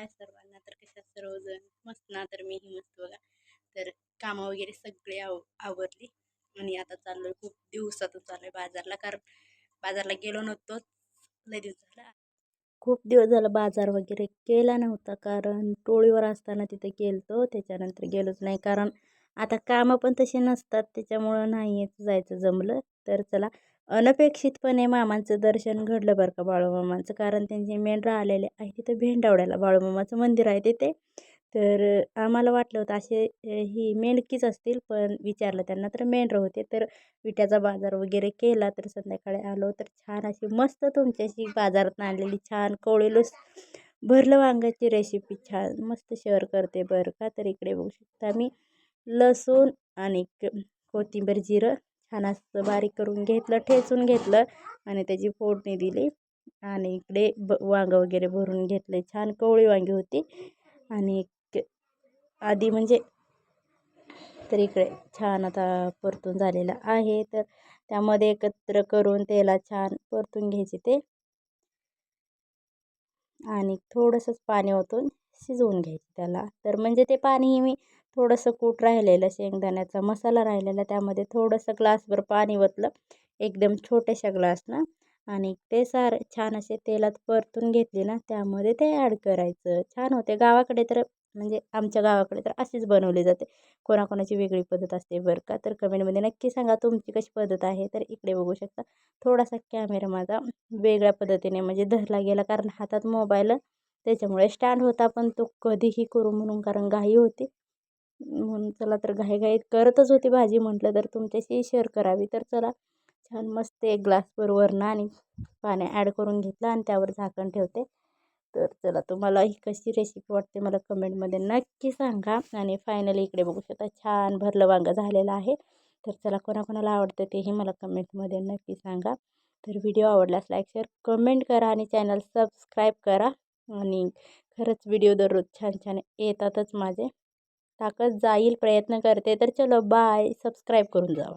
हाय सर्वांना तर कशा सर्वजण मस्त ना तर मीही मस्त बघा. तर कामं वगैरे सगळे आव आवरली. आणि आता चाललोय खूप दिवसातून चाललोय बाजारला. कारण बाजारला गेलो नव्हतो लय दिवस झाला. खूप दिवस झाला बाजार वगैरे केला नव्हता. कारण टोळीवर असताना तिथे गेलतो. त्याच्यानंतर गेलोच नाही. कारण आता कामं पण तशी नसतात त्याच्यामुळं नाही जायचं जमलं तर चला. अनपेक्षितपणे मामांचं दर्शन घडलं बरं का बाळूमामांचं कारण त्यांचे मेन आलेले आहे तिथं भेंडावड्याला. बाळूमामाचं मंदिर आहे तिथे. तर आम्हाला वाटलं होतं असे ही मेंढकीच असतील पण विचारलं त्यांना तर मेंढरं होते. तर विट्याचा बाजार वगैरे केला तर संध्याकाळी आलो. तर छान अशी मस्त तुमच्याशी बाजारात आणलेली छान कोळेलूस भरलं वांग्याची रेसिपी छान मस्त शेअर करते बरं का तर इकडे बघू शकता मी. लसूण आणि कोथिंबीर जिरं छान असं बारीक करून घेतलं ठेचून घेतलं आणि त्याची फोडणी दिली. आणि इकडे ब वांगं वगैरे भरून घेतले. छान कवळी वांगी होती. आणि आधी म्हणजे तर इकडे छान आता परतून झालेलं आहे. तर त्यामध्ये एकत्र करून तेला छान परतून घ्यायचे ते. आणि थोडंसंच पाणी ओतून शिजवून घ्यायचं त्याला. तर म्हणजे ते पाणी मी थोडंसं कूट राहिलेलं शेंगदाण्याचा मसाला राहिलेला त्यामध्ये थोडंसं ग्लासभर पाणी ओतलं एकदम छोट्याशा ग्लासनं. आणि ते सार छान असे तेलात परतून घेतले ना त्यामध्ये ते ॲड करायचं. छान होते. गावाकडे तर म्हणजे आमच्या गावाकडे तर अशीच बनवली जाते. कोणाकोणाची वेगळी पद्धत असते बरं का तर कमेंटमध्ये नक्की सांगा तुमची कशी पद्धत आहे तर इकडे बघू शकता. थोडासा कॅमेरा माझा वेगळ्या पद्धतीने म्हणजे धरला गेला कारण हातात मोबाईल त्याच्यामुळे स्टँड होता पण तो कधीही करू म्हणून कारण घाई होती. म्हणून चला तर घाईघाईत करतच होती भाजी म्हटलं तर तुमच्याशी शेअर करावी. तर चला छान मस्त एक ग्लासभर वरणं आणि पाणी ॲड करून घेतलं आणि त्यावर झाकण ठेवते. तर चला तुम्हाला ही कशी रेसिपी वाटते मला कमेंटमध्ये नक्की सांगा. आणि फायनली इकडे बघू शकता छान भरलं वांगं झालेलं आहे. तर चला कोणाकोणाला आवडतं तेही मला कमेंटमध्ये नक्की सांगा. तर व्हिडिओ आवडल्यास लाईक शेअर कमेंट करा आणि चॅनल सबस्क्राईब करा. आणि खरंच व्हिडिओ दररोज छान छान येतातच माझे. टाकत जाईल प्रयत्न करते. तर चलो बाय सबस्क्राईब करून जावा.